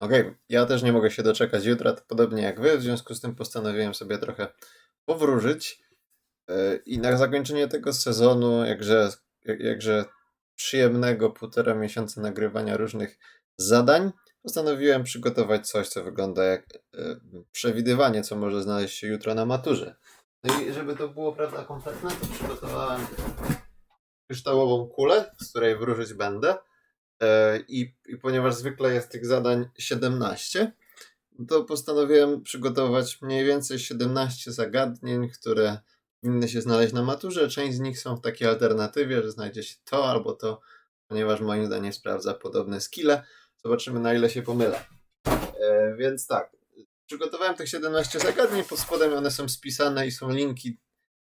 Okej, ja też nie mogę się doczekać jutra, podobnie jak wy, w związku z tym postanowiłem sobie trochę powróżyć. Yy, I na zakończenie tego sezonu, jakże, jak- jakże przyjemnego półtora miesiąca nagrywania różnych zadań, postanowiłem przygotować coś, co wygląda jak yy, przewidywanie, co może znaleźć się jutro na maturze. No i żeby to było prawda kompletne, to przygotowałem kryształową kulę, z której wróżyć będę. E, I, I ponieważ zwykle jest tych zadań 17, to postanowiłem przygotować mniej więcej 17 zagadnień, które powinny się znaleźć na maturze. Część z nich są w takiej alternatywie, że znajdzie się to albo to, ponieważ moim zdaniem sprawdza podobne skille. Zobaczymy na ile się pomylę. E, więc tak, przygotowałem tych 17 zagadnień, pod spodem one są spisane i są linki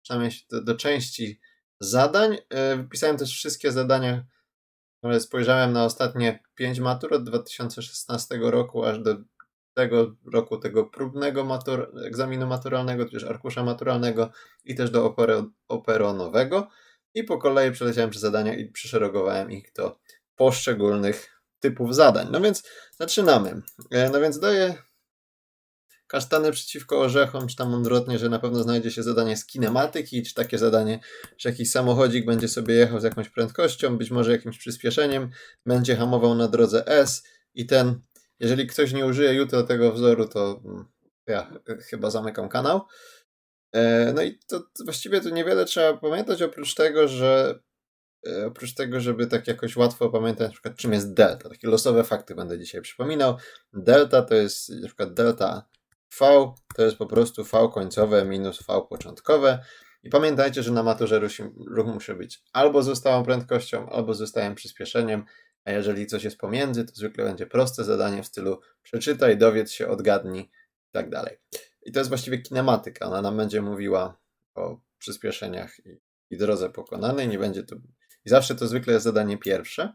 przynajmniej do, do części zadań. E, Wypisałem też wszystkie zadania, które spojrzałem na ostatnie 5 matur od 2016 roku aż do tego roku, tego próbnego matur, egzaminu maturalnego, tudzież arkusza maturalnego i też do opero, operonowego. I po kolei przeleciałem przez zadania i przeszeregowałem ich do poszczególnych typów zadań. No więc zaczynamy. E, No więc daję kasztany przeciwko orzechom, czy tam odwrotnie, że na pewno znajdzie się zadanie z kinematyki, czy takie zadanie, że jakiś samochodzik będzie sobie jechał z jakąś prędkością, być może jakimś przyspieszeniem, będzie hamował na drodze S i ten, jeżeli ktoś nie użyje jutro tego wzoru, to mm, ja chyba zamykam kanał. E, No i to właściwie tu niewiele trzeba pamiętać, oprócz tego, że e, oprócz tego, żeby tak jakoś łatwo pamiętać, na przykład czym jest delta. Takie losowe fakty będę dzisiaj przypominał. Delta to jest na przykład delta V, to jest po prostu V końcowe minus V początkowe. I pamiętajcie, że na maturze ruch, musi być albo z prędkością, albo z przyspieszeniem, a jeżeli coś jest pomiędzy, to zwykle będzie proste zadanie w stylu przeczytaj, dowiedz się, odgadnij i tak dalej. I to jest właściwie kinematyka. Ona nam będzie mówiła o przyspieszeniach i, i drodze pokonanej. Nie będzie to. I zawsze to zwykle jest zadanie pierwsze.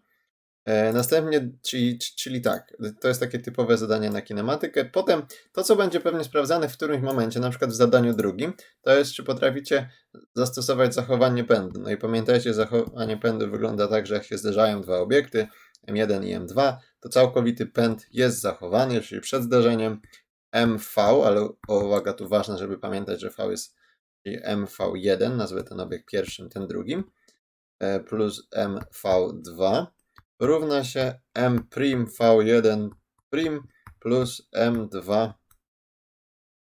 E, następnie, czyli, czyli tak, to jest takie typowe zadanie na kinematykę. Potem to, co będzie pewnie sprawdzane w którymś momencie, na przykład w zadaniu drugim, to jest, czy potraficie zastosować zachowanie pędu. No i pamiętajcie, zachowanie pędu wygląda tak, że jak się zderzają dwa obiekty, M1 i M2, to całkowity pęd jest zachowany, czyli przed zderzeniem MV, ale o, uwaga, tu ważne, żeby pamiętać, że V jest czyli MV1, nazwę ten obiekt pierwszym, ten drugim, e, plus MV2 równa się m'V1' plus M2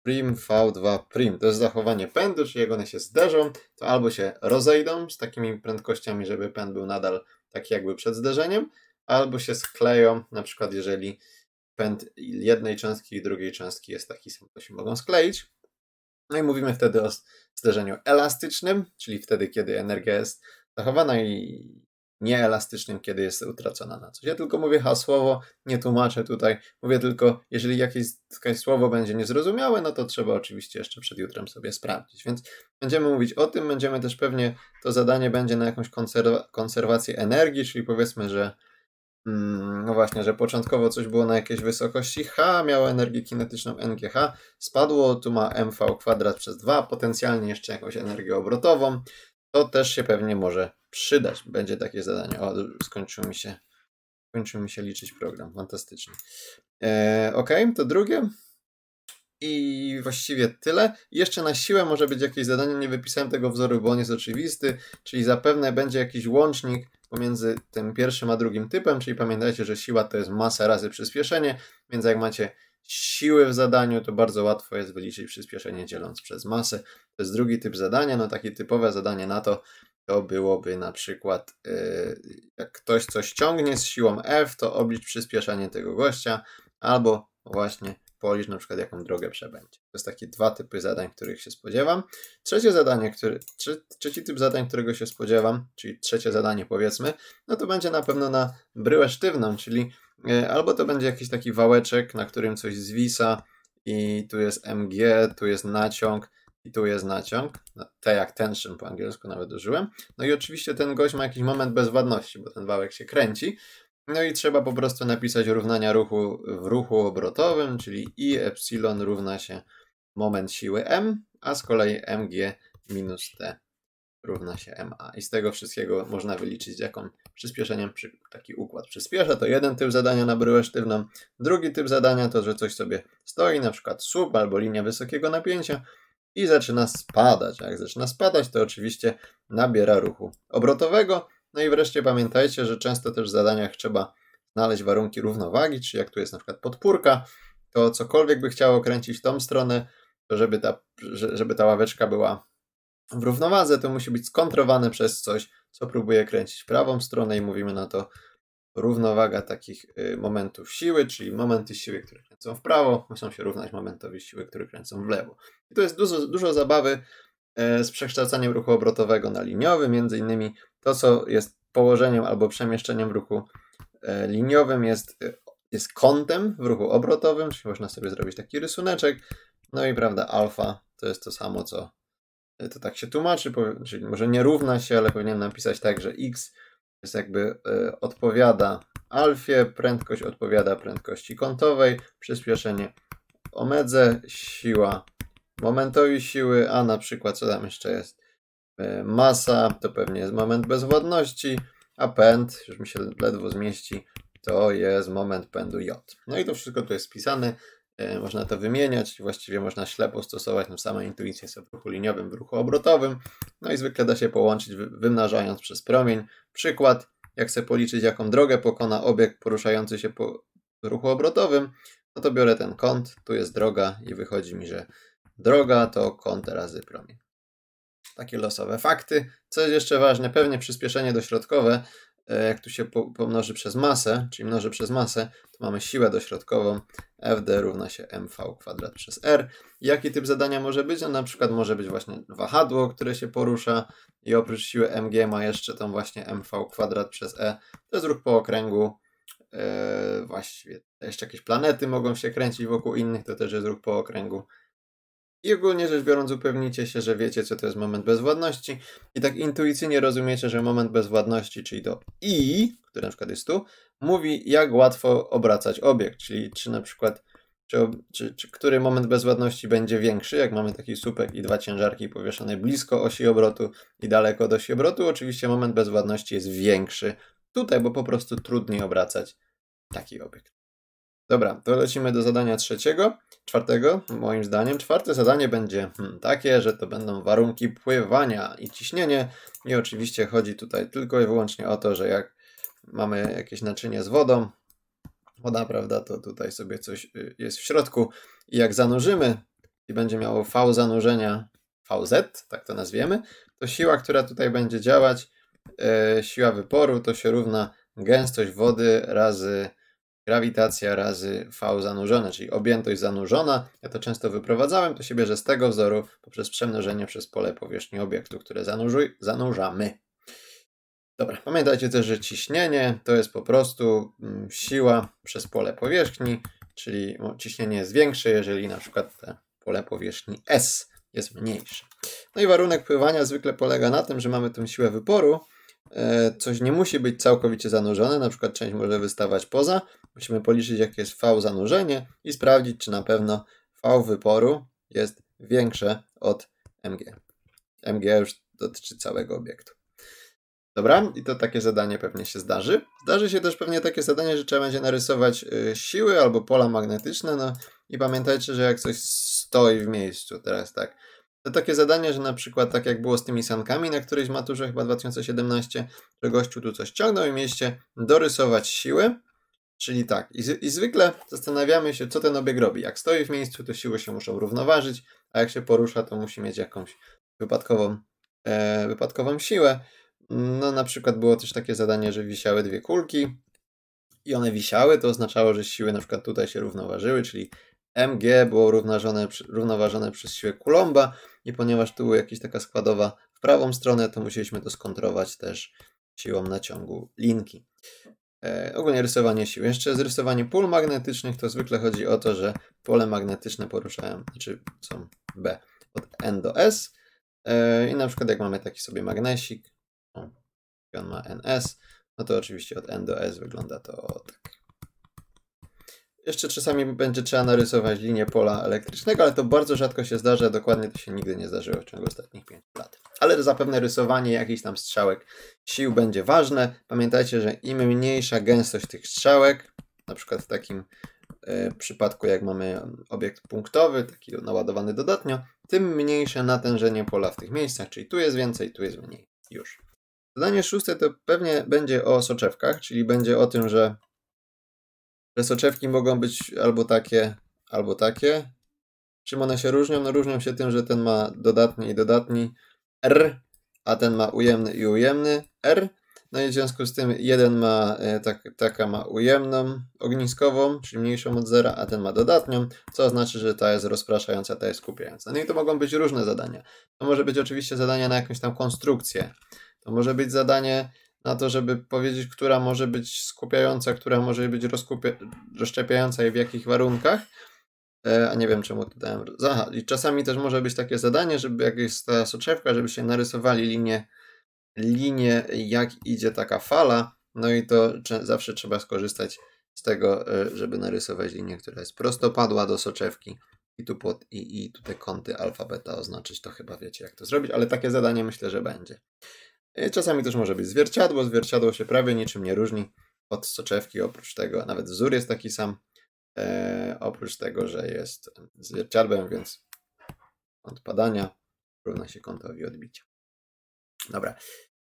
prim V2 prim. To jest zachowanie pędu, czyli jak one się zderzą, to albo się rozejdą z takimi prędkościami, żeby pęd był nadal taki jakby przed zderzeniem, albo się skleją, na przykład jeżeli pęd jednej cząstki i drugiej cząstki jest taki sam, to się mogą skleić. No i mówimy wtedy o zderzeniu elastycznym, czyli wtedy, kiedy energia jest zachowana i nieelastycznym, kiedy jest utracona na coś. Ja tylko mówię hasłowo, nie tłumaczę tutaj. Mówię tylko, jeżeli jakieś, jakieś słowo będzie niezrozumiałe, no to trzeba oczywiście jeszcze przed jutrem sobie sprawdzić. Więc będziemy mówić o tym, będziemy też pewnie, to zadanie będzie na jakąś konserwa konserwację energii, czyli powiedzmy, że mm, no właśnie, że początkowo coś było na jakiejś wysokości h, miało energię kinetyczną NGH, spadło, tu ma mv kwadrat przez 2, potencjalnie jeszcze jakąś energię obrotową, to też się pewnie może przydać. Będzie takie zadanie. O, skończył mi się, skończył mi się liczyć program. Fantastycznie. E, ok, to drugie. I właściwie tyle. Jeszcze na siłę może być jakieś zadanie. Nie wypisałem tego wzoru, bo on jest oczywisty. Czyli zapewne będzie jakiś łącznik pomiędzy tym pierwszym a drugim typem. Czyli pamiętajcie, że siła to jest masa razy przyspieszenie. Więc jak macie siły w zadaniu, to bardzo łatwo jest wyliczyć przyspieszenie dzieląc przez masę. To jest drugi typ zadania. No takie typowe zadanie na to to byłoby na przykład, yy, jak ktoś coś ciągnie z siłą F, to oblicz przyspieszenie tego gościa, albo właśnie policz na przykład jaką drogę przebędzie. To jest takie dwa typy zadań, których się spodziewam. Trzecie zadanie, który, trze, trzeci typ zadań, którego się spodziewam, czyli trzecie zadanie powiedzmy, no to będzie na pewno na bryłę sztywną, czyli albo to będzie jakiś taki wałeczek, na którym coś zwisa i tu jest MG, tu jest naciąg, i tu jest naciąg, no, T jak tension po angielsku nawet użyłem. No i oczywiście ten gość ma jakiś moment bezwładności, bo ten wałek się kręci. No i trzeba po prostu napisać równania ruchu w ruchu obrotowym, czyli I epsilon równa się moment siły M, a z kolei mg minus T równa się ma. I z tego wszystkiego można wyliczyć, jaką przyspieszeniem przy, taki układ przyspiesza. To jeden typ zadania na bryłę sztywną. Drugi typ zadania to, że coś sobie stoi, na przykład słup albo linia wysokiego napięcia i zaczyna spadać. A jak zaczyna spadać, to oczywiście nabiera ruchu obrotowego. No i wreszcie pamiętajcie, że często też w zadaniach trzeba znaleźć warunki równowagi, czyli jak tu jest na przykład podpórka, to cokolwiek by chciało kręcić w tą stronę, to żeby ta, żeby ta ławeczka była w równowadze, to musi być skontrowane przez coś, co próbuje kręcić w prawą stronę i mówimy na to równowaga takich y, momentów siły, czyli momenty siły, które kręcą w prawo, muszą się równać momentowi siły, które kręcą w lewo. I to jest dużo, dużo zabawy e, z przekształcaniem ruchu obrotowego na liniowy, między innymi to, co jest położeniem albo przemieszczeniem ruchu e, liniowym jest, e, jest kątem w ruchu obrotowym, czyli można sobie zrobić taki rysuneczek, no i prawda, alfa to jest to samo, co to tak się tłumaczy, czyli może nie równa się, ale powinien napisać tak, że x jest jakby y, odpowiada alfie, prędkość odpowiada prędkości kątowej, przyspieszenie omedze, siła momentowi siły, a na przykład co tam jeszcze jest? Y, masa to pewnie jest moment bezwładności, a pęd, już mi się ledwo zmieści, to jest moment pędu J. No i to wszystko tu jest spisane. E, można to wymieniać, właściwie można ślepo stosować tą samą intuicję sobie w ruchu liniowym, w ruchu obrotowym. No i zwykle da się połączyć wymnażając przez promień. Przykład, jak chcę policzyć jaką drogę pokona obiekt poruszający się po ruchu obrotowym, no to biorę ten kąt, tu jest droga i wychodzi mi, że droga to kąt razy promień. Takie losowe fakty. Co jest jeszcze ważne, pewnie przyspieszenie dośrodkowe jak tu się pomnoży przez masę, czyli mnoży przez masę, to mamy siłę dośrodkową Fd równa się mv kwadrat przez r. Jaki typ zadania może być? No na przykład może być właśnie wahadło, które się porusza i oprócz siły mg ma jeszcze tą właśnie mv kwadrat przez e. To jest ruch po okręgu. Yy, właściwie jeszcze jakieś planety mogą się kręcić wokół innych, to też jest ruch po okręgu. I ogólnie rzecz biorąc, upewnicie się, że wiecie, co to jest moment bezwładności. I tak intuicyjnie rozumiecie, że moment bezwładności, czyli to i, które na przykład jest tu, mówi, jak łatwo obracać obiekt. Czyli czy na przykład, czy, czy, czy który moment bezwładności będzie większy, jak mamy taki słupek i dwa ciężarki powieszone blisko osi obrotu i daleko od osi obrotu. Oczywiście moment bezwładności jest większy tutaj, bo po prostu trudniej obracać taki obiekt. Dobra, to lecimy do zadania trzeciego, czwartego, moim zdaniem. Czwarte zadanie będzie hmm, takie, że to będą warunki pływania i ciśnienie. I oczywiście chodzi tutaj tylko i wyłącznie o to, że jak mamy jakieś naczynie z wodą, woda, prawda, to tutaj sobie coś y, jest w środku i jak zanurzymy i będzie miało V zanurzenia, VZ, tak to nazwiemy, to siła, która tutaj będzie działać, yy, siła wyporu, to się równa gęstość wody razy grawitacja razy V zanurzone, czyli objętość zanurzona. Ja to często wyprowadzałem, to się bierze z tego wzoru poprzez przemnożenie przez pole powierzchni obiektu, które zanurzuj, zanurzamy. Dobra, pamiętajcie też, że ciśnienie to jest po prostu mm, siła przez pole powierzchni, czyli ciśnienie jest większe, jeżeli na przykład pole powierzchni S jest mniejsze. No i warunek pływania zwykle polega na tym, że mamy tę siłę wyporu, coś nie musi być całkowicie zanurzone, na przykład część może wystawać poza. Musimy policzyć, jakie jest V zanurzenie i sprawdzić, czy na pewno V wyporu jest większe od MG. MG już dotyczy całego obiektu. Dobra, i to takie zadanie pewnie się zdarzy. Zdarzy się też pewnie takie zadanie, że trzeba będzie narysować y, siły albo pola magnetyczne. No i pamiętajcie, że jak coś stoi w miejscu, teraz tak, to takie zadanie, że na przykład tak jak było z tymi sankami na którejś maturze chyba 2017, że gościu tu coś ciągnął i mieliście dorysować siły, czyli tak, i, i zwykle zastanawiamy się, co ten obieg robi. Jak stoi w miejscu, to siły się muszą równoważyć, a jak się porusza, to musi mieć jakąś wypadkową, e, wypadkową siłę. No na przykład było też takie zadanie, że wisiały dwie kulki i one wisiały, to oznaczało, że siły na przykład tutaj się równoważyły, czyli mg było równoważone, przez siłę Coulomba i ponieważ tu była jakaś taka składowa w prawą stronę, to musieliśmy to skontrować też siłą naciągu linki. E, ogólnie rysowanie sił. Jeszcze zrysowanie pól magnetycznych to zwykle chodzi o to, że pole magnetyczne poruszają, znaczy są B od N do S e, i na przykład jak mamy taki sobie magnesik, on ma NS, no to oczywiście od N do S wygląda to tak. Jeszcze czasami będzie trzeba narysować linię pola elektrycznego, ale to bardzo rzadko się zdarza, dokładnie to się nigdy nie zdarzyło w ciągu ostatnich 5 lat. Ale zapewne rysowanie jakichś tam strzałek sił będzie ważne. Pamiętajcie, że im mniejsza gęstość tych strzałek, na przykład w takim e, przypadku jak mamy obiekt punktowy, taki naładowany dodatnio, tym mniejsze natężenie pola w tych miejscach, czyli tu jest więcej, tu jest mniej. Już. Zadanie szóste to pewnie będzie o soczewkach, czyli będzie o tym, że że soczewki mogą być albo takie, albo takie. Czym one się różnią? No różnią się tym, że ten ma dodatni i dodatni R, a ten ma ujemny i ujemny R. No i w związku z tym jeden ma, e, tak, taka ma ujemną ogniskową, czyli mniejszą od zera, a ten ma dodatnią, co oznacza, że ta jest rozpraszająca, ta jest skupiająca. No i to mogą być różne zadania. To może być oczywiście zadanie na jakąś tam konstrukcję. To może być zadanie na to, żeby powiedzieć, która może być skupiająca, która może być rozszczepiająca i w jakich warunkach. E, a nie wiem czemu to dałem. Aha, i czasami też może być takie zadanie, żeby jak jest ta soczewka, żeby się narysowali linie, linie jak idzie taka fala. No i to zawsze trzeba skorzystać z tego, e, żeby narysować linię, która jest prostopadła do soczewki i tu, pod, i, i tu kąty alfa, beta oznaczyć. To chyba wiecie, jak to zrobić, ale takie zadanie myślę, że będzie. E, czasami też może być zwierciadło. Zwierciadło się prawie niczym nie różni od soczewki. Oprócz tego nawet wzór jest taki sam. E, oprócz tego, że jest zwierciadłem, więc kąt padania równa się kątowi odbicia. Dobra.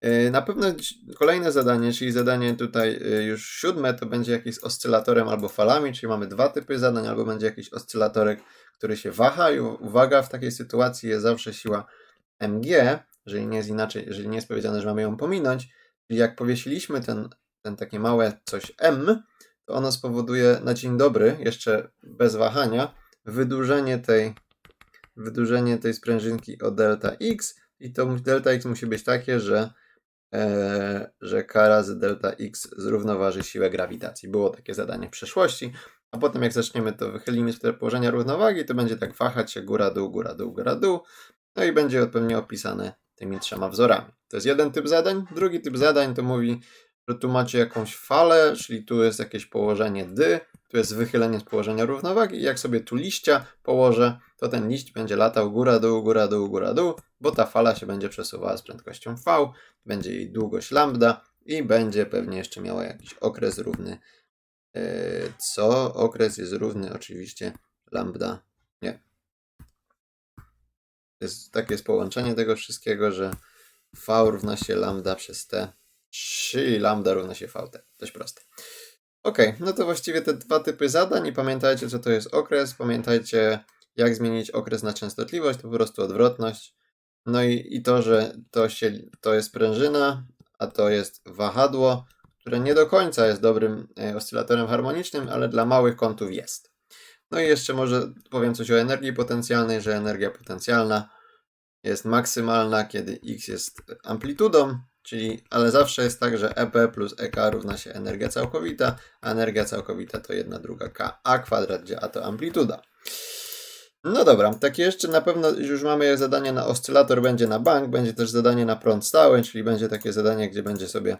E, na pewno kolejne zadanie, czyli zadanie tutaj e, już siódme, to będzie jakiś oscylatorem albo falami, czyli mamy dwa typy zadań, albo będzie jakiś oscylatorek, który się waha i uwaga, w takiej sytuacji jest zawsze siła mg, jeżeli nie jest inaczej, jeżeli nie jest powiedziane, że mamy ją pominąć, czyli jak powiesiliśmy ten, ten takie małe coś M, to ono spowoduje na dzień dobry, jeszcze bez wahania, wydłużenie tej, wydłużenie tej sprężynki o delta x. I to delta x musi być takie, że, e, że k razy delta x zrównoważy siłę grawitacji. Było takie zadanie w przeszłości, a potem jak zaczniemy to wychylimy z położenia równowagi, to będzie tak wahać się góra, dół, góra, dół, góra, dół, no i będzie odpowiednio opisane tymi trzema wzorami. To jest jeden typ zadań. Drugi typ zadań to mówi, że tu macie jakąś falę, czyli tu jest jakieś położenie dy, tu jest wychylenie z położenia równowagi i jak sobie tu liścia położę, to ten liść będzie latał góra, dół, góra, dół, góra, dół, bo ta fala się będzie przesuwała z prędkością v, będzie jej długość lambda i będzie pewnie jeszcze miała jakiś okres równy e, co? Okres jest równy oczywiście lambda, jest takie jest połączenie tego wszystkiego, że V równa się lambda przez T, czyli lambda równa się VT. Dość proste. Ok, no to właściwie te dwa typy zadań i pamiętajcie, co to jest okres. Pamiętajcie, jak zmienić okres na częstotliwość, to po prostu odwrotność. No i, i to, że to, się, to jest prężyna, a to jest wahadło, które nie do końca jest dobrym e, oscylatorem harmonicznym, ale dla małych kątów jest. No i jeszcze może powiem coś o energii potencjalnej, że energia potencjalna jest maksymalna, kiedy x jest amplitudą, czyli, ale zawsze jest tak, że EP plus EK równa się energia całkowita, a energia całkowita to 1 druga K, a kwadrat, gdzie A to amplituda. No dobra, takie jeszcze na pewno już mamy zadanie na oscylator, będzie na bank, będzie też zadanie na prąd stały, czyli będzie takie zadanie, gdzie będzie sobie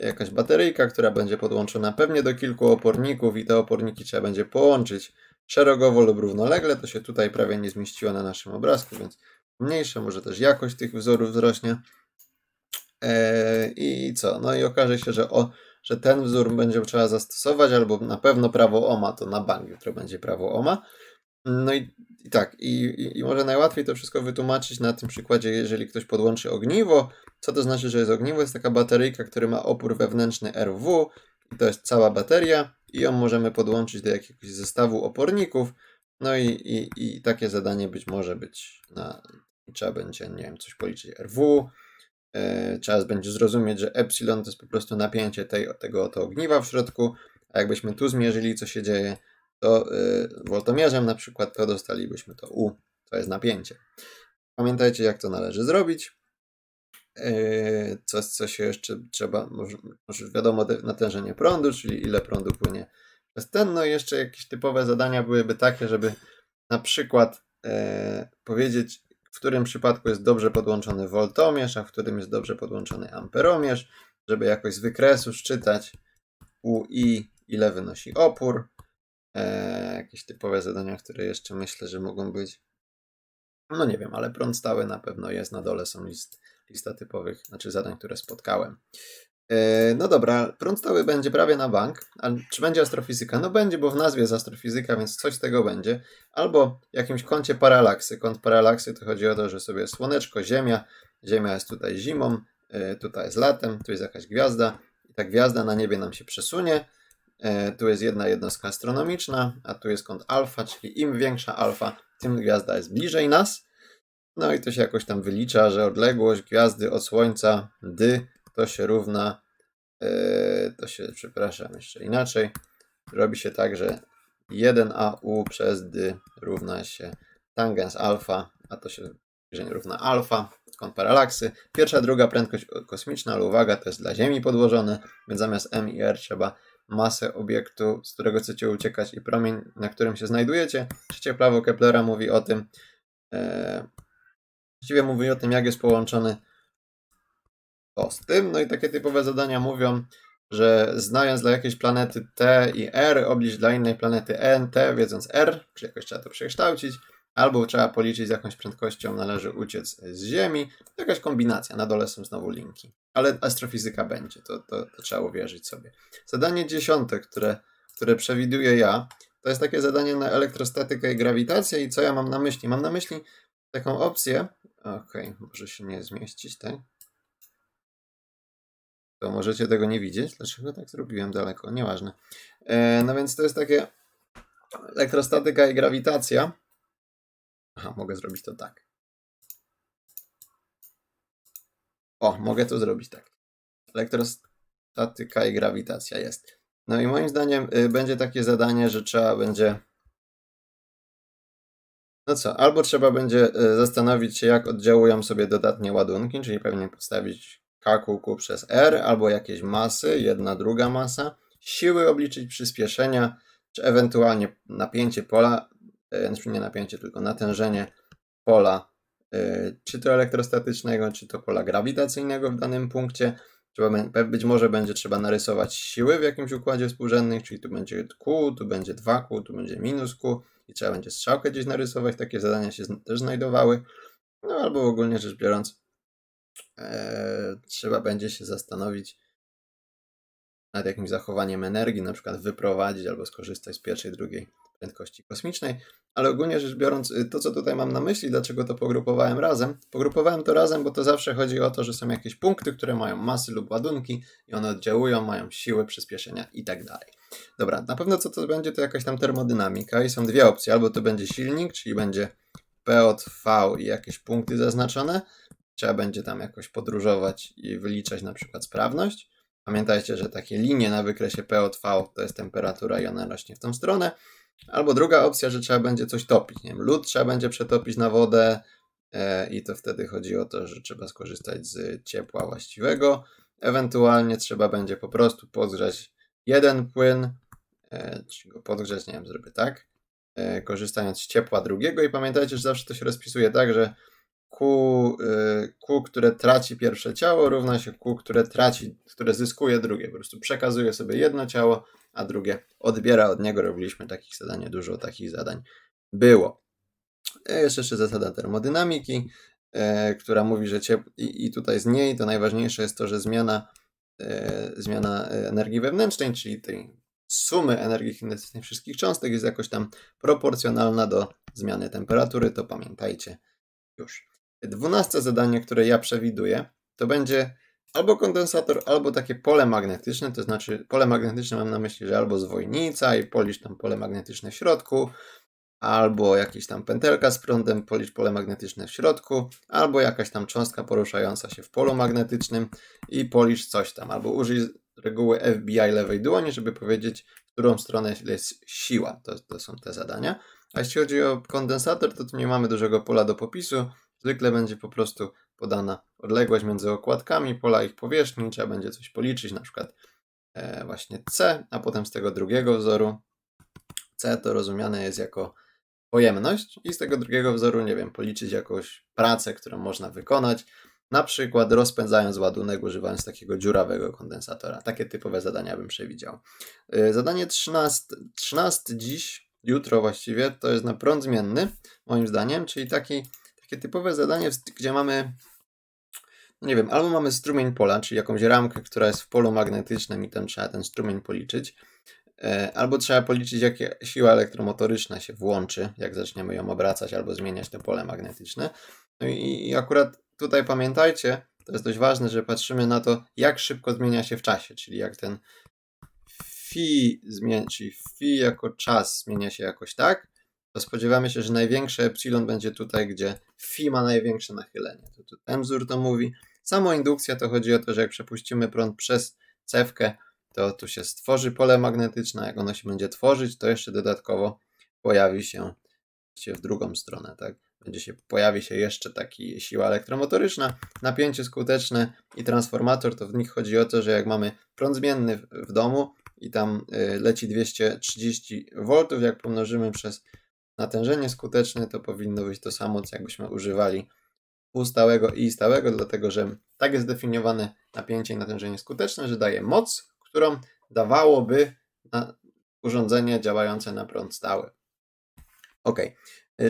jakaś bateryjka, która będzie podłączona pewnie do kilku oporników i te oporniki trzeba będzie połączyć szerogowo lub równolegle. To się tutaj prawie nie zmieściło na naszym obrazku, więc mniejsze, może też jakość tych wzorów wzrośnie. Eee, I co? No i okaże się, że, o, że ten wzór będzie trzeba zastosować, albo na pewno prawo OMA, to na bank jutro będzie prawo OMA. No i, i tak, i, i, i, może najłatwiej to wszystko wytłumaczyć na tym przykładzie, jeżeli ktoś podłączy ogniwo. Co to znaczy, że jest ogniwo? Jest taka bateryjka, która ma opór wewnętrzny RW to jest cała bateria i ją możemy podłączyć do jakiegoś zestawu oporników. No i, i, i takie zadanie być może być na, trzeba będzie, nie wiem, coś policzyć RW, yy, trzeba będzie zrozumieć, że epsilon to jest po prostu napięcie tej, tego oto ogniwa w środku, a jakbyśmy tu zmierzyli, co się dzieje, to yy, woltomierzem na przykład, to dostalibyśmy to U, to jest napięcie. Pamiętajcie, jak to należy zrobić. Yy, co, co się jeszcze trzeba, może, może wiadomo, natężenie prądu, czyli ile prądu płynie przez ten. No i jeszcze jakieś typowe zadania byłyby takie, żeby na przykład yy, powiedzieć, w którym przypadku jest dobrze podłączony voltomierz, a w którym jest dobrze podłączony amperomierz, żeby jakoś z wykresu szczytać UI, ile wynosi opór, E, jakieś typowe zadania, które jeszcze myślę, że mogą być. No nie wiem, ale prąd stały na pewno jest. Na dole są list, lista typowych, znaczy zadań, które spotkałem. E, no dobra, prąd stały będzie prawie na bank. A czy będzie astrofizyka? No będzie, bo w nazwie jest astrofizyka, więc coś z tego będzie. Albo jakimś kącie paralaksy. Kąt paralaksy to chodzi o to, że sobie słoneczko, Ziemia. Ziemia jest tutaj zimą, e, tutaj jest latem, tu jest jakaś gwiazda. I ta gwiazda na niebie nam się przesunie. E, tu jest jedna jednostka astronomiczna, a tu jest kąt alfa, czyli im większa alfa, tym gwiazda jest bliżej nas. No i to się jakoś tam wylicza, że odległość gwiazdy od Słońca dy to się równa, yy, to się, przepraszam, jeszcze inaczej, robi się tak, że 1AU przez dy równa się tangens alfa, a to się zbliżenie równa alfa, kąt paralaksy. Pierwsza, druga prędkość kosmiczna, ale uwaga, to jest dla Ziemi podłożone, więc zamiast m i r trzeba masę obiektu, z którego chcecie uciekać i promień, na którym się znajdujecie. Trzecie prawo Keplera mówi o tym, e, właściwie mówi o tym, jak jest połączony to z tym. No i takie typowe zadania mówią, że znając dla jakiejś planety T i R, oblicz dla innej planety N, T, wiedząc R, czyli jakoś trzeba to przekształcić, albo trzeba policzyć z jakąś prędkością należy uciec z Ziemi. Jakaś kombinacja, na dole są znowu linki. Ale astrofizyka będzie, to, to, to trzeba uwierzyć sobie. Zadanie dziesiąte, które, które przewiduję ja, to jest takie zadanie na elektrostatykę i grawitację i co ja mam na myśli? Mam na myśli taką opcję, okej, okay, może się nie zmieścić, tak? To możecie tego nie widzieć. Dlaczego tak zrobiłem daleko? Nieważne. E, no więc to jest takie elektrostatyka i grawitacja. Aha, mogę zrobić to tak. O, mogę to zrobić tak. Elektrostatyka i grawitacja jest. No i moim zdaniem y, będzie takie zadanie, że trzeba będzie. No co, albo trzeba będzie y, zastanowić się, jak oddziałują sobie dodatnie ładunki, czyli pewnie postawić KQQ przez R, albo jakieś masy, jedna, druga masa, siły obliczyć przyspieszenia, czy ewentualnie napięcie pola, E, znaczy nie napięcie, tylko natężenie pola, e, czy to elektrostatycznego, czy to pola grawitacyjnego w danym punkcie. Trzeba, być może będzie trzeba narysować siły w jakimś układzie współrzędnych, czyli tu będzie Q, tu będzie 2Q, tu będzie minus Q i trzeba będzie strzałkę gdzieś narysować. Takie zadania się też znajdowały. No albo ogólnie rzecz biorąc, e, trzeba będzie się zastanowić nad jakimś zachowaniem energii, na przykład wyprowadzić albo skorzystać z pierwszej, drugiej prędkości kosmicznej, ale ogólnie rzecz biorąc, y, to co tutaj mam na myśli, dlaczego to pogrupowałem razem, pogrupowałem to razem, bo to zawsze chodzi o to, że są jakieś punkty, które mają masy lub ładunki i one oddziałują, mają siły, przyspieszenia i tak dalej. Dobra, na pewno co to będzie, to jakaś tam termodynamika i są dwie opcje, albo to będzie silnik, czyli będzie P od V i jakieś punkty zaznaczone, trzeba będzie tam jakoś podróżować i wyliczać na przykład sprawność. Pamiętajcie, że takie linie na wykresie P od V to jest temperatura i ona rośnie w tą stronę. Albo druga opcja, że trzeba będzie coś topić. Nie wiem, lód trzeba będzie przetopić na wodę e, i to wtedy chodzi o to, że trzeba skorzystać z ciepła właściwego. Ewentualnie trzeba będzie po prostu podgrzać jeden płyn, e, czy go podgrzać, nie wiem, zrobię tak, e, korzystając z ciepła drugiego i pamiętajcie, że zawsze to się rozpisuje tak, że Q, y, Q, które traci pierwsze ciało, równa się Q, które traci, które zyskuje drugie. Po prostu przekazuje sobie jedno ciało, a drugie odbiera od niego. Robiliśmy takich zadań, dużo takich zadań było. E, jest jeszcze zasada termodynamiki, e, która mówi, że ciep... I, i tutaj z niej to najważniejsze jest to, że zmiana, e, zmiana energii wewnętrznej, czyli tej sumy energii kinetycznej wszystkich cząstek jest jakoś tam proporcjonalna do zmiany temperatury, to pamiętajcie już. Dwunaste zadanie, które ja przewiduję, to będzie albo kondensator, albo takie pole magnetyczne, to znaczy pole magnetyczne mam na myśli, że albo zwojnica i polisz tam pole magnetyczne w środku, albo jakiś tam pętelka z prądem, policz pole magnetyczne w środku, albo jakaś tam cząstka poruszająca się w polu magnetycznym i policz coś tam, albo użyj reguły FBI lewej dłoni, żeby powiedzieć, w którą stronę jest siła. To, to są te zadania. A jeśli chodzi o kondensator, to tu nie mamy dużego pola do popisu, Zwykle będzie po prostu podana odległość między okładkami, pola ich powierzchni, trzeba będzie coś policzyć, na przykład e, właśnie C, a potem z tego drugiego wzoru C to rozumiane jest jako pojemność i z tego drugiego wzoru, nie wiem, policzyć jakąś pracę, którą można wykonać. na przykład rozpędzając ładunek, używając takiego dziurawego kondensatora. Takie typowe zadania bym przewidział. Y, zadanie 13, 13 dziś, jutro właściwie, to jest na prąd zmienny, moim zdaniem, czyli taki, takie typowe zadanie, gdzie mamy nie wiem, albo mamy strumień pola, czyli jakąś ramkę, która jest w polu magnetycznym i tam trzeba ten strumień policzyć, e, albo trzeba policzyć, jakie siła elektromotoryczna się włączy, jak zaczniemy ją obracać albo zmieniać to pole magnetyczne. No i, i akurat tutaj pamiętajcie, to jest dość ważne, że patrzymy na to, jak szybko zmienia się w czasie, czyli jak ten phi zmienia, czyli phi jako czas zmienia się jakoś tak, to spodziewamy się, że największe epsilon będzie tutaj, gdzie phi ma największe nachylenie. To ten wzór to mówi. Samo indukcja to chodzi o to, że jak przepuścimy prąd przez cewkę, to tu się stworzy pole magnetyczne. Jak ono się będzie tworzyć, to jeszcze dodatkowo pojawi się w drugą stronę, tak? Będzie się, pojawi się jeszcze taki siła elektromotoryczna, napięcie skuteczne i transformator, to w nich chodzi o to, że jak mamy prąd zmienny w domu i tam y, leci 230 V, jak pomnożymy przez natężenie skuteczne, to powinno być to samo, co jakbyśmy używali u stałego i stałego, dlatego że tak jest zdefiniowane napięcie i natężenie skuteczne, że daje moc, którą dawałoby urządzenie działające na prąd stały. Ok.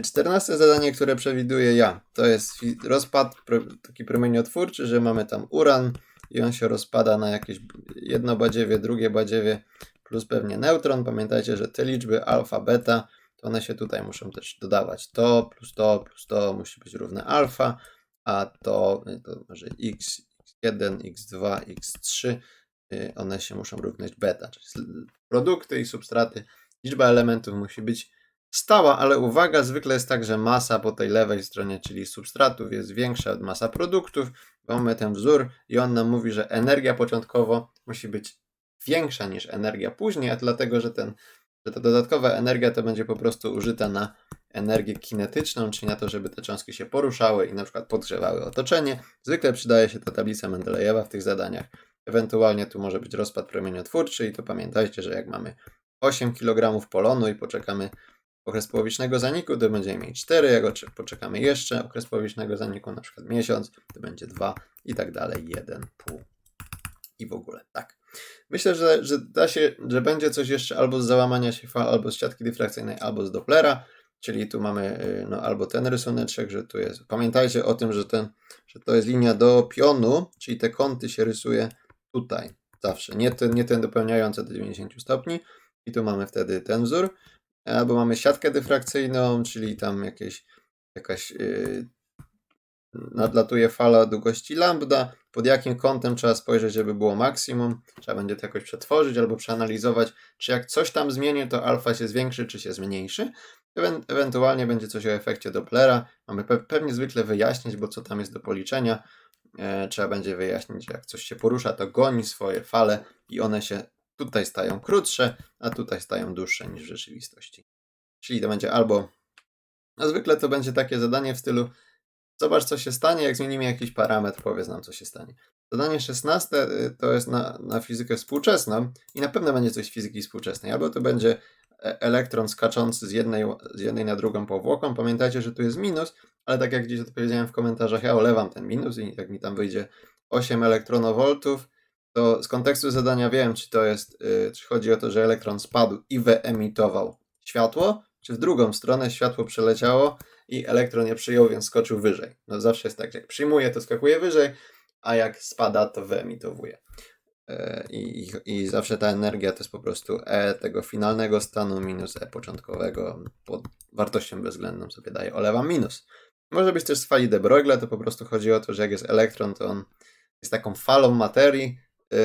Czternaste zadanie, które przewiduję ja, to jest rozpad taki promieniotwórczy, że mamy tam uran i on się rozpada na jakieś jedno badziewie, drugie badziewie plus pewnie neutron. Pamiętajcie, że te liczby alfa, beta to one się tutaj muszą też dodawać. To plus to plus to musi być równe alfa, a to, to może x, x1, x2, x3, one się muszą równać beta, czyli produkty i substraty. Liczba elementów musi być stała, ale uwaga, zwykle jest tak, że masa po tej lewej stronie, czyli substratów jest większa od masa produktów. Mamy ten wzór i on nam mówi, że energia początkowo musi być większa niż energia później, a dlatego, że ten że ta dodatkowa energia to będzie po prostu użyta na energię kinetyczną, czyli na to, żeby te cząstki się poruszały i na przykład podgrzewały otoczenie. Zwykle przydaje się ta tablica Mendelejewa w tych zadaniach. Ewentualnie tu może być rozpad promieniotwórczy i to pamiętajcie, że jak mamy 8 kg polonu i poczekamy okres połowicznego zaniku, to będziemy mieć 4, jak poczekamy jeszcze okres połowicznego zaniku, na przykład miesiąc, to będzie 2 i tak dalej, 1,5 i w ogóle, tak. Myślę, że, że da się, że będzie coś jeszcze albo z załamania się fal, albo z siatki dyfrakcyjnej, albo z Dopplera, czyli tu mamy y, no, albo ten rysuneczek, że tu jest. Pamiętajcie o tym, że, ten, że to jest linia do pionu, czyli te kąty się rysuje tutaj zawsze, nie ten, nie ten dopełniający do 90 stopni. I tu mamy wtedy ten wzór, albo mamy siatkę dyfrakcyjną, czyli tam jakieś, jakaś yy, nadlatuje fala długości lambda, pod jakim kątem trzeba spojrzeć, żeby było maksimum. Trzeba będzie to jakoś przetworzyć albo przeanalizować, czy jak coś tam zmienię, to alfa się zwiększy, czy się zmniejszy. Ewen ewentualnie będzie coś o efekcie Dopplera. Mamy pe pewnie zwykle wyjaśnić, bo co tam jest do policzenia. E, trzeba będzie wyjaśnić, jak coś się porusza, to goni swoje fale i one się tutaj stają krótsze, a tutaj stają dłuższe niż w rzeczywistości. Czyli to będzie albo. No zwykle to będzie takie zadanie w stylu Zobacz, co się stanie, jak zmienimy jakiś parametr, powiedz nam, co się stanie. Zadanie 16 y, to jest na, na fizykę współczesną i na pewno będzie coś z fizyki współczesnej. Albo to będzie e, elektron skaczący z jednej, z jednej na drugą powłoką. Pamiętajcie, że tu jest minus, ale tak jak gdzieś odpowiedziałem w komentarzach, ja olewam ten minus i jak mi tam wyjdzie 8 elektronowoltów, to z kontekstu zadania wiem, czy to jest, y, czy chodzi o to, że elektron spadł i wyemitował światło, czy w drugą stronę światło przeleciało i elektron je przyjął, więc skoczył wyżej. No zawsze jest tak, jak przyjmuje, to skakuje wyżej, a jak spada, to wyemitowuje. E, I, I zawsze ta energia to jest po prostu E tego finalnego stanu minus E początkowego pod wartością bezwzględną sobie daje olewa minus. Może być też z fali de Broglie, to po prostu chodzi o to, że jak jest elektron, to on jest taką falą materii, yy,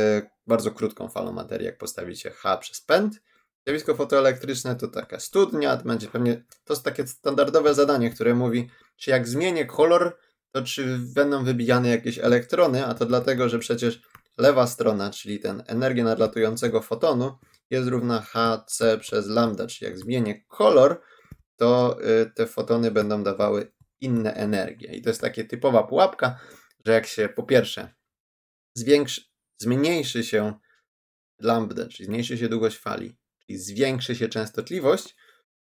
bardzo krótką falą materii, jak postawicie H przez pęd, Zjawisko fotoelektryczne to taka studnia, to będzie pewnie, to jest takie standardowe zadanie, które mówi, czy jak zmienię kolor, to czy będą wybijane jakieś elektrony, a to dlatego, że przecież lewa strona, czyli ten energię nadlatującego fotonu jest równa hc przez lambda, czyli jak zmienię kolor, to y, te fotony będą dawały inne energie. I to jest takie typowa pułapka, że jak się po pierwsze zwiększy, zmniejszy się lambda, czyli zmniejszy się długość fali, i zwiększy się częstotliwość,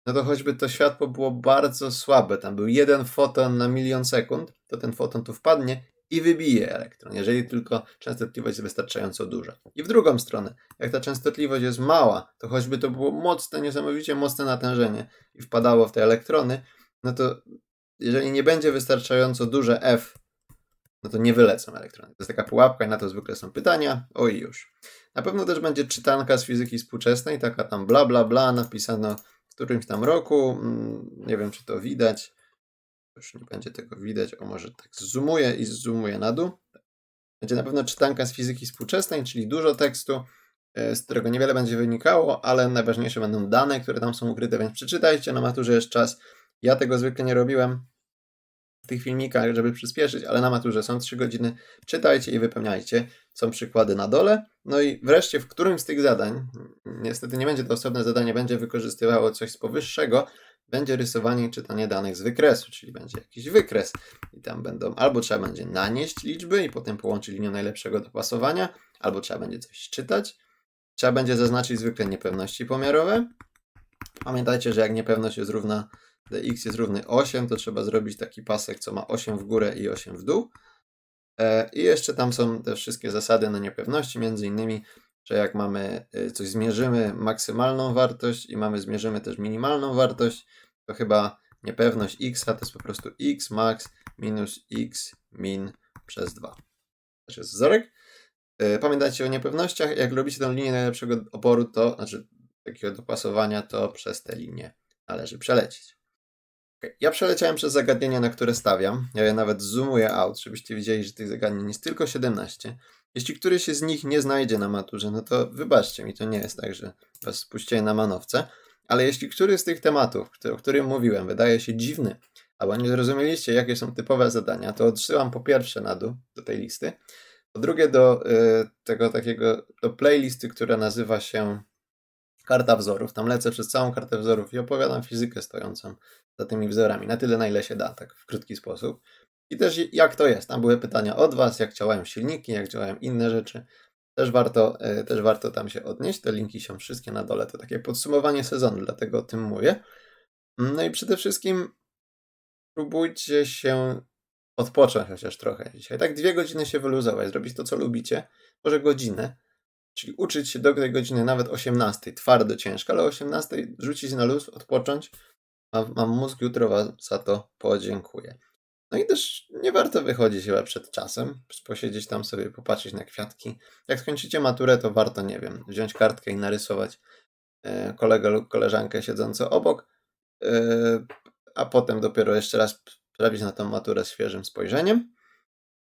no to choćby to światło było bardzo słabe, tam był jeden foton na milion sekund, to ten foton tu wpadnie i wybije elektron, jeżeli tylko częstotliwość jest wystarczająco duża. I w drugą stronę, jak ta częstotliwość jest mała, to choćby to było mocne, niesamowicie mocne natężenie i wpadało w te elektrony, no to jeżeli nie będzie wystarczająco duże F, no to nie wylecą elektrony. To jest taka pułapka i na to zwykle są pytania, o i już. Na pewno też będzie czytanka z fizyki współczesnej, taka tam bla bla bla, napisano w którymś tam roku, mm, nie wiem czy to widać, już nie będzie tego widać, o może tak zoomuję i zoomuję na dół. Będzie na pewno czytanka z fizyki współczesnej, czyli dużo tekstu, e, z którego niewiele będzie wynikało, ale najważniejsze będą dane, które tam są ukryte, więc przeczytajcie, na maturze jest czas. Ja tego zwykle nie robiłem w tych filmikach, żeby przyspieszyć, ale na maturze są 3 godziny. Czytajcie i wypełniajcie. Są przykłady na dole. No i wreszcie w którymś z tych zadań, niestety nie będzie to osobne zadanie, będzie wykorzystywało coś z powyższego, będzie rysowanie i czytanie danych z wykresu, czyli będzie jakiś wykres i tam będą, albo trzeba będzie nanieść liczby i potem połączyć linią najlepszego dopasowania, albo trzeba będzie coś czytać. Trzeba będzie zaznaczyć zwykle niepewności pomiarowe. Pamiętajcie, że jak niepewność jest równa dx jest równy 8, to trzeba zrobić taki pasek, co ma 8 w górę i 8 w dół. E, I jeszcze tam są te wszystkie zasady na niepewności, między innymi, że jak mamy y, coś zmierzymy maksymalną wartość i mamy zmierzymy też minimalną wartość, to chyba niepewność x to jest po prostu x max minus x min przez 2. To jest wzorek. E, pamiętajcie o niepewnościach. Jak robicie tę linię najlepszego oporu, to znaczy takiego dopasowania, to przez tę linię należy przelecieć. Ja przeleciałem przez zagadnienia, na które stawiam. Ja je nawet zoomuję out, żebyście widzieli, że tych zagadnień jest tylko 17. Jeśli któryś z nich nie znajdzie na maturze, no to wybaczcie mi, to nie jest tak, że was spuściłem na manowce. Ale jeśli któryś z tych tematów, o którym mówiłem, wydaje się dziwny, albo nie zrozumieliście, jakie są typowe zadania, to odsyłam po pierwsze na dół do tej listy, po drugie do y, tego takiego, do playlisty, która nazywa się Karta wzorów. Tam lecę przez całą kartę wzorów i opowiadam fizykę stojącą za tymi wzorami, na tyle na ile się da, tak w krótki sposób. I też jak to jest. Tam były pytania od Was, jak działają silniki, jak działają inne rzeczy. Też warto, e, też warto tam się odnieść. Te linki są wszystkie na dole. To takie podsumowanie sezonu, dlatego o tym mówię. No i przede wszystkim próbujcie się odpocząć chociaż trochę dzisiaj. Tak dwie godziny się wyluzować, zrobić to, co lubicie. Może godzinę. Czyli uczyć się do tej godziny, nawet 18. Twardo, ciężko, ale 18 rzucić na luz, odpocząć. Mam, mam mózg, jutro Was za to podziękuję. No i też nie warto wychodzić chyba przed czasem, posiedzieć tam sobie, popatrzeć na kwiatki. Jak skończycie maturę, to warto, nie wiem, wziąć kartkę i narysować e, kolegę lub koleżankę siedzącą obok, e, a potem dopiero jeszcze raz sprawdzić na tą maturę świeżym spojrzeniem.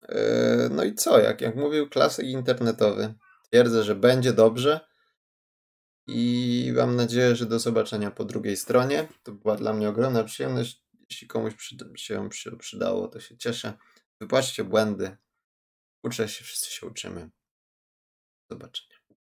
E, no i co, jak, jak mówił klasyk internetowy, twierdzę, że będzie dobrze i mam nadzieję, że do zobaczenia po drugiej stronie. To była dla mnie ogromna przyjemność. Jeśli komuś się przydało, to się cieszę. Wybaczcie błędy. Uczę się, wszyscy się uczymy. Do zobaczenia.